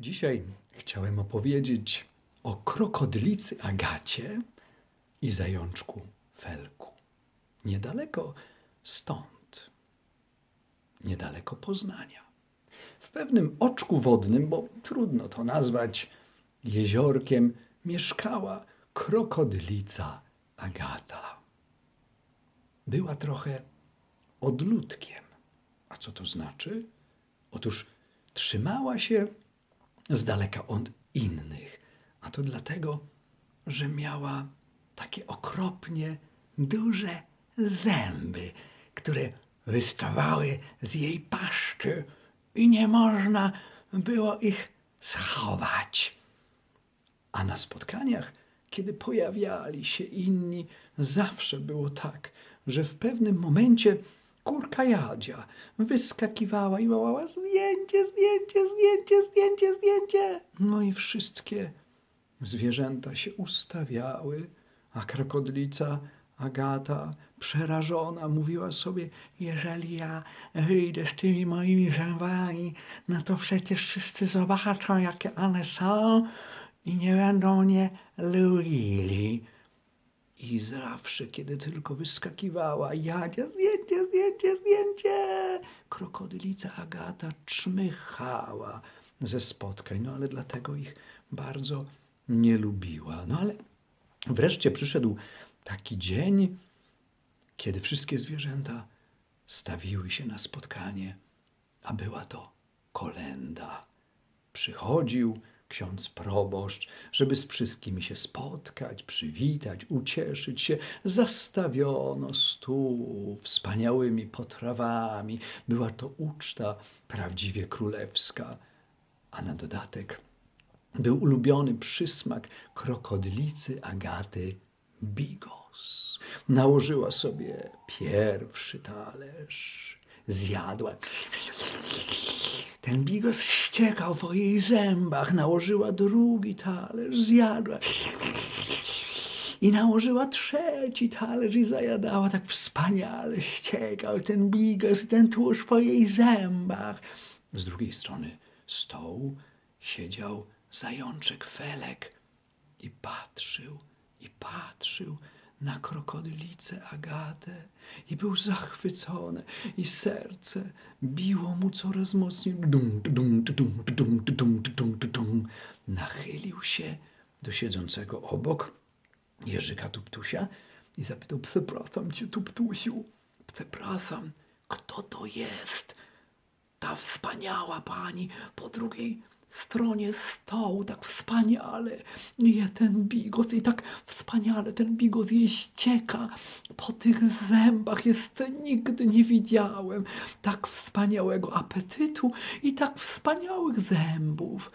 Dzisiaj chciałem opowiedzieć o krokodylicy Agacie i zajączku Felku. Niedaleko stąd, niedaleko Poznania. W pewnym oczku wodnym, bo trudno to nazwać jeziorkiem, mieszkała krokodylica Agata. Była trochę odludkiem. A co to znaczy? Otóż trzymała się z daleka od innych, a to dlatego, że miała takie okropnie duże zęby, które wystawały z jej paszczy i nie można było ich schować. A na spotkaniach, kiedy pojawiali się inni, zawsze było tak, że w pewnym momencie kurka Jadzia wyskakiwała i wołała zdjęcie, zdjęcie, zdjęcie, zdjęcie, zdjęcie. No i wszystkie zwierzęta się ustawiały, a krokodlica Agata, przerażona, mówiła sobie, jeżeli ja wyjdę z tymi moimi zębami, no to przecież wszyscy zobaczą, jakie one są i nie będą mnie lubili. I zawsze, kiedy tylko wyskakiwała Jadzia, zdjęcie, zdjęcie, zdjęcie, krokodylica Agata czmychała ze spotkań, no ale dlatego ich bardzo nie lubiła. No ale wreszcie przyszedł taki dzień, kiedy wszystkie zwierzęta stawiły się na spotkanie, a była to kolenda. Przychodził ksiądz proboszcz, żeby z wszystkimi się spotkać, przywitać, ucieszyć się. Zastawiono stół wspaniałymi potrawami. Była to uczta prawdziwie królewska, a na dodatek był ulubiony przysmak krokodylicy Agaty bigos. Nałożyła sobie pierwszy talerz, zjadła. Ten bigos ściekał po jej zębach, nałożyła drugi talerz, zjadła. I nałożyła trzeci talerz i zajadała tak wspaniale. Ściekał ten bigos i ten tłuszcz po jej zębach. Z drugiej strony stołu siedział zajączek Felek i patrzył, i patrzył na krokodylicę Agatę i był zachwycony i serce biło mu coraz mocniej. Dum, dum, dum, dum, dum, dum, dum. Nachylił się do siedzącego obok Jerzyka Tuptusia i zapytał, przepraszam cię Tuptusiu, przepraszam, kto to jest? Ta wspaniała pani po drugiej stronie stołu, tak wspaniale je ten bigos i tak wspaniale ten bigos jej ścieka po tych zębach. Jeszcze nigdy nie widziałem tak wspaniałego apetytu i tak wspaniałych zębów.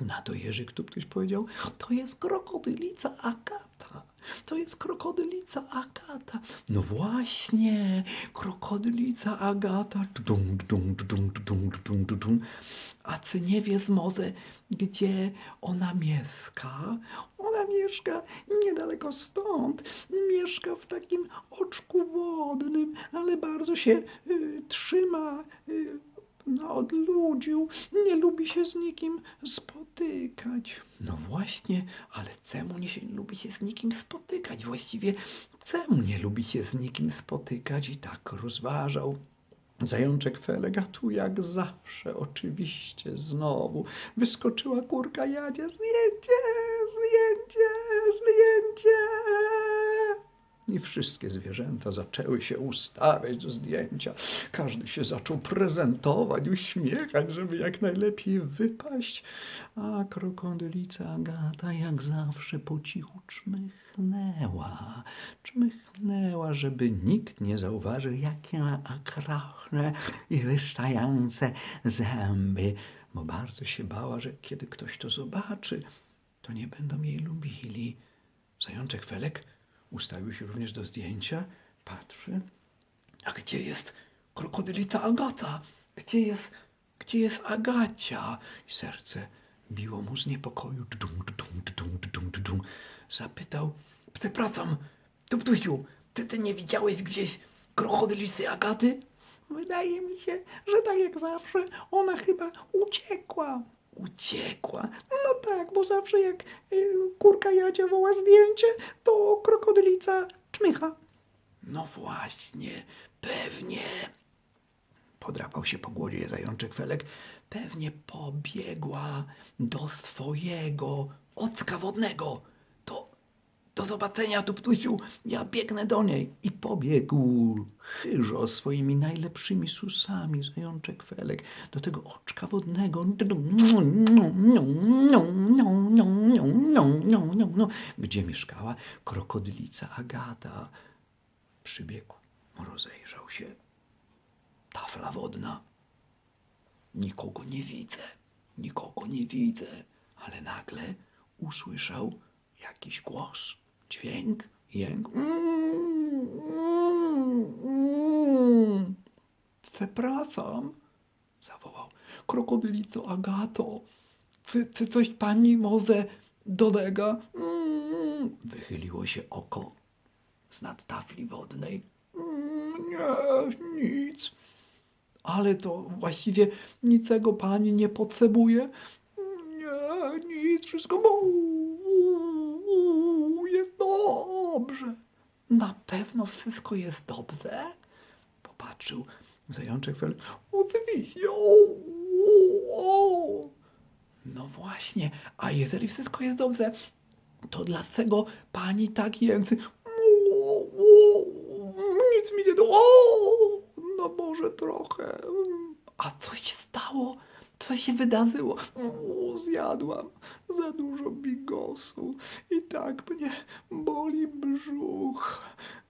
Na to Jerzyk tu ktoś powiedział, to jest krokodylica Agata. To jest krokodylica Agata. No właśnie, krokodylica Agata. Dum, dum, dum, dum, dum, dum, dum. A ty nie wiesz może, gdzie ona mieszka? Ona mieszka niedaleko stąd. Mieszka w takim oczku wodnym, ale bardzo się y, trzyma y, na odludziu, nie lubi się z nikim spotykać. No właśnie, ale czemu nie się lubi się z nikim spotykać? Właściwie czemu nie lubi się z nikim spotykać? I tak rozważał. Zajączek Felek, a tu jak zawsze, oczywiście znowu wyskoczyła kurka Jadzia. Zdjęcie, zdjęcie, zdjęcie. I wszystkie zwierzęta zaczęły się ustawiać do zdjęcia. Każdy się zaczął prezentować, uśmiechać, żeby jak najlepiej wypaść. A krokodylica Agata jak zawsze po cichu czmychnęła. Czmychnęła, żeby nikt nie zauważył, jakie ma okropne i wystające zęby. Bo bardzo się bała, że kiedy ktoś to zobaczy, to nie będą jej lubili. Zajączek Felek ustawił się również do zdjęcia, patrzy. A gdzie jest krokodylica Agata? Gdzie jest, gdzie jest Agacia? I serce biło mu z niepokoju. Dum, dum, dum, dum, dum. Zapytał, przepraszam, Tuptusiu, ty, ty nie widziałeś gdzieś krokodylicy Agaty? Wydaje mi się, że tak jak zawsze, ona chyba uciekła. Uciekła. No tak, bo zawsze jak y, kurka Jadzia woła zdjęcie, to krokodylica czmycha. No właśnie, pewnie. Podrapał się po głowie zajączek Felek. Pewnie pobiegła do swojego ocka wodnego. Do zobaczenia, Tuptusiu. Ja biegnę do niej. I pobiegł chyżo swoimi najlepszymi susami, zajączek Felek, do tego oczka wodnego, gdzie mieszkała krokodylica Agata. Przybiegł, rozejrzał się. Tafla wodna. Nikogo nie widzę, nikogo nie widzę, ale nagle usłyszał jakiś głos, dźwięk, jęk. Przepraszam, zawołał. Krokodylico Agato, czy, czy coś pani może dolega? Wychyliło się oko z nad tafli wodnej. Nie, nic. Ale to właściwie niczego pani nie potrzebuje. Nie, nic, wszystko jest dobrze. Na pewno wszystko jest dobrze? Popatrzył zajączek fel. Oczywiście. No właśnie, a jeżeli wszystko jest dobrze, to dlaczego pani tak jęcy? Nic mi nie do. No może trochę. A coś się stało? Co się wydarzyło? Zjadłam za dużo bigosu i tak mnie boli brzuch.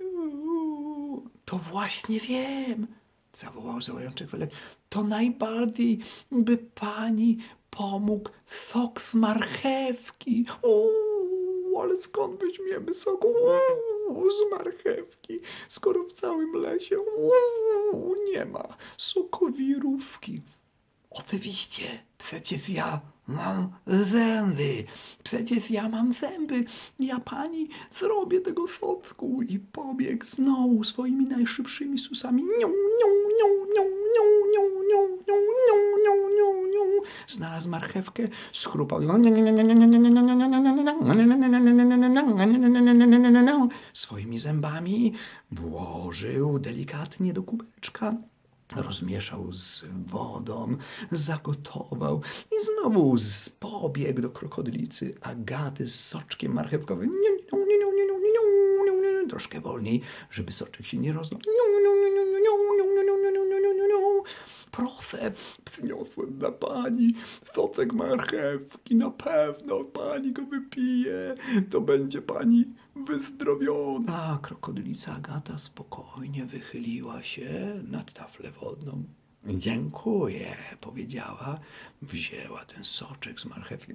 Uuu, To właśnie wiem, zawołał zajączek Felek. To najbardziej by pani pomógł sok z marchewki. O, ale skąd weźmiemy Uuu, z marchewki, skoro w całym lesie uuu, nie ma sokowirówki? Oczywiście, przecież ja mam zęby. Przecież ja mam zęby. Ja pani zrobię tego socku i pobiegł znowu swoimi najszybszymi susami. Nią, nią, nią, nią, nią, nią, nią, nią, nią, nią, nią, nią. Znalazł marchewkę, schrupał swoimi zębami, włożył delikatnie do kubeczka rozmieszał z wodą, zagotował i znowu pobiegł do krokodylicy Agaty z soczkiem marchewkowym. Troszkę wolniej, żeby soczek się nie rozlał. Proszę, przyniosłem dla pani soczek marchewki. Na pewno pani go wypije. To będzie pani wyzdrowiona. Krokodylica Agata spokojnie wychyliła się nad taflę wodną. Dziękuję, powiedziała. Wzięła ten soczek z marchewki.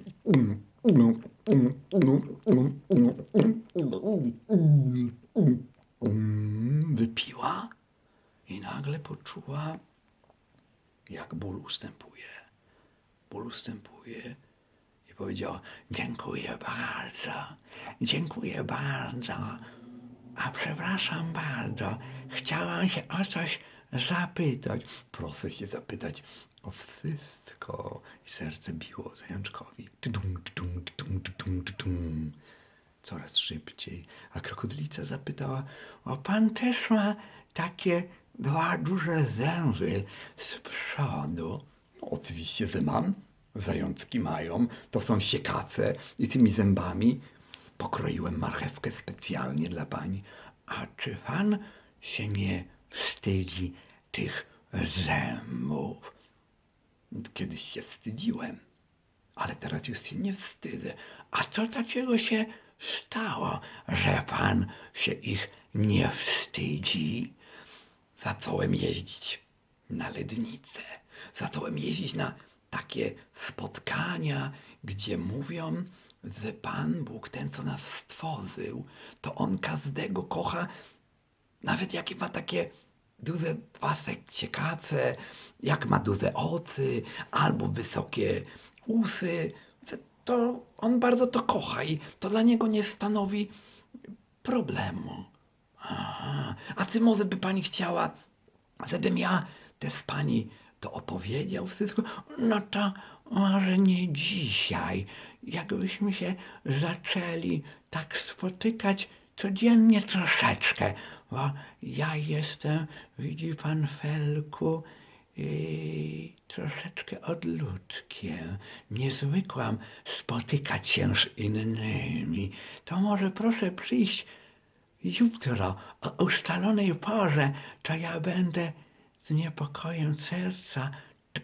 Wypiła i nagle poczuła, jak ból ustępuje. Ból ustępuje i powiedziała: Dziękuję bardzo, dziękuję bardzo. A przepraszam bardzo, chciałam się o coś zapytać. Proszę się zapytać o wszystko. I serce biło zajączkowi. Tudum, tudum, tudum, tudum, tudum. Coraz szybciej. A krokodylica zapytała, o pan też ma takie dwa duże zęby z przodu? No, oczywiście, że mam. Zajączki mają. To są siekace i tymi zębami pokroiłem marchewkę specjalnie dla pani. A czy pan się nie wstydzi tych zębów? Kiedyś się wstydziłem, ale teraz już się nie wstydzę. A co takiego się stało, że pan się ich nie wstydzi? Zacząłem jeździć na lednicę. Zacząłem jeździć na takie spotkania, gdzie mówią, że Pan Bóg, ten co nas stworzył, to On każdego kocha, nawet jak ma takie duże pasek ciekawe, jak ma duże oczy, albo wysokie usy, to On bardzo to kocha i to dla Niego nie stanowi problemu. A czy może by pani chciała, żebym ja też pani to opowiedział wszystko? No to może nie dzisiaj. Jakbyśmy się zaczęli tak spotykać codziennie troszeczkę, bo ja jestem, widzi pan Felku, yy, troszeczkę odludkiem. Nie zwykłam spotykać się z innymi. To może proszę przyjść jutro o ustalonej porze, to ja będę z niepokojem serca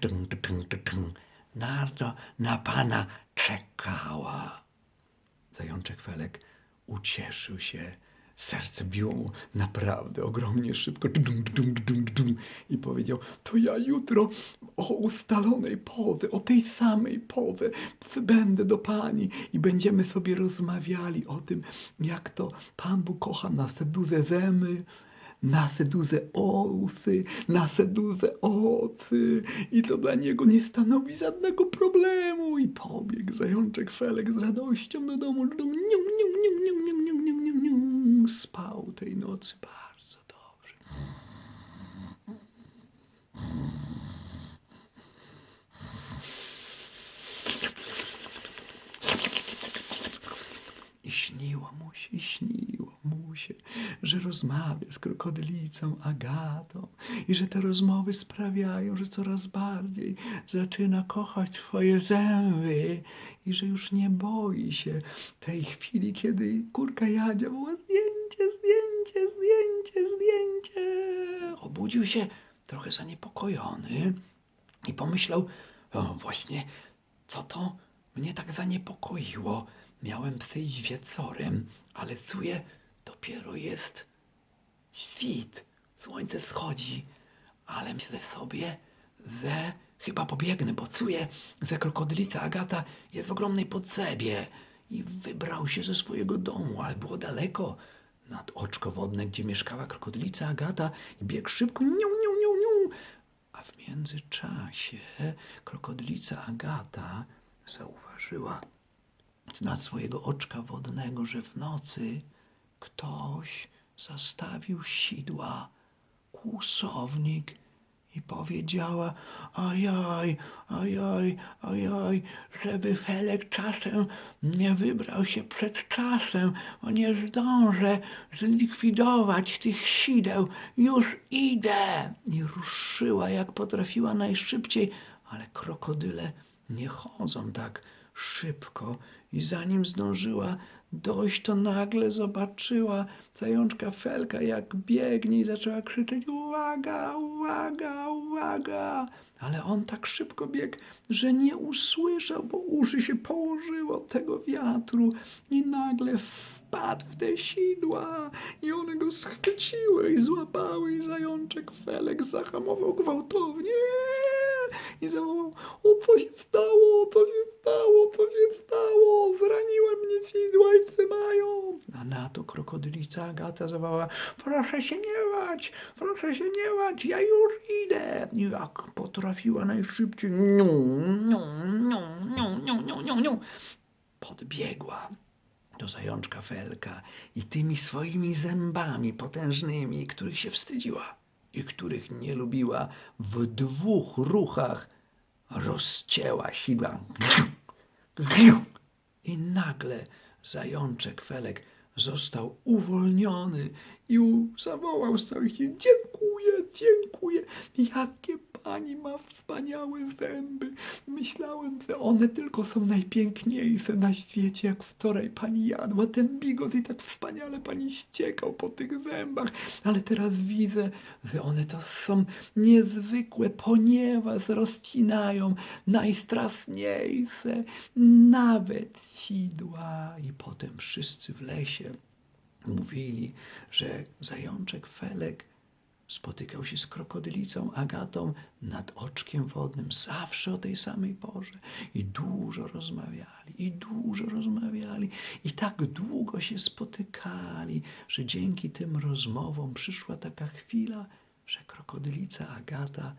tung, tung, tung, bardzo na pana czekała. Zajączek Felek ucieszył się. Serce biło mu naprawdę ogromnie szybko dum, dum, dum, dum, i powiedział, to ja jutro o ustalonej porze, o tej samej porze przybędę do Pani i będziemy sobie rozmawiali o tym, jak to Pan Bóg kocha nasze duże zemy, nasze duże ołsy, nasze duże ocy i to dla niego nie stanowi żadnego problemu. I pobiegł zajączek Felek z radością do domu. Nium. Spał tej nocy bardzo dobrze. I śniło mu się, śniło mu się, że rozmawia z krokodylicą Agatą i że te rozmowy sprawiają, że coraz bardziej zaczyna kochać swoje zęby i że już nie boi się tej chwili, kiedy kurka Jadzia zdjęcie, zdjęcie, zdjęcie. Obudził się trochę zaniepokojony i pomyślał, o, właśnie, co to mnie tak zaniepokoiło? Miałem przyjść wieczorem, ale czuję, dopiero jest świt, słońce wschodzi, ale myślę sobie, że chyba pobiegnę, bo czuję, że krokodylica Agata jest w ogromnej potrzebie i wybrał się ze swojego domu, ale było daleko nad oczko wodne, gdzie mieszkała krokodylica Agata i biegł szybko, niu, niu, niu, niu. A w międzyczasie krokodylica Agata zauważyła z swojego oczka wodnego, że w nocy ktoś zastawił sidła, kłusownik i powiedziała ojoj, ojoj, ojoj, żeby Felek czasem nie wybrał się przed czasem, bo nie zdążę zlikwidować tych sideł, już idę. I ruszyła jak potrafiła najszybciej, ale krokodyle nie chodzą tak szybko i zanim zdążyła dojść, to nagle zobaczyła zajączka Felka, jak biegnie i zaczęła krzyczeć uwaga, uwaga, uwaga. Ale on tak szybko biegł, że nie usłyszał, bo uszy się położyły od tego wiatru i nagle wpadł w te sidła i one go schwyciły i złapały i zajączek Felek zahamował gwałtownie i zawołał, o co się stało, co się stało, co się stało, zraniłem mnie sidła i trzymają. A na to krokodylica Agata zawołała, proszę się nie bać, proszę się nie bać, ja już idę. Jak potrafiła najszybciej, niu, niu, niu, niu, niu, niu, niu, niu, podbiegła do zajączka Felka i tymi swoimi zębami potężnymi, których się wstydziła i których nie lubiła, w dwóch ruchach rozcięła sidła. I nagle zajączek Felek został uwolniony i zawołał z całych sił, dziękuję, dziękuję, jakie pani ma wspaniałe zęby. Myślałem, że one tylko są najpiękniejsze na świecie, jak wczoraj pani jadła ten bigos i tak wspaniale pani ściekał po tych zębach, ale teraz widzę, że one to są niezwykłe, ponieważ rozcinają najstraszniejsze, nawet sidła. I potem wszyscy w lesie mówili, że zajączek Felek spotykał się z krokodylicą Agatą nad oczkiem wodnym, zawsze o tej samej porze. I dużo rozmawiali, i dużo rozmawiali, i tak długo się spotykali, że dzięki tym rozmowom przyszła taka chwila, że krokodylica Agata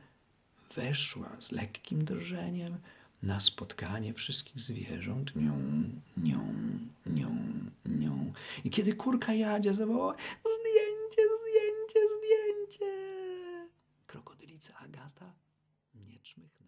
weszła z lekkim drżeniem na spotkanie wszystkich zwierząt. Nią, nią, nią, nią. I kiedy kurka Jadzia zawołała zdjęcie, Agata Nieczmych.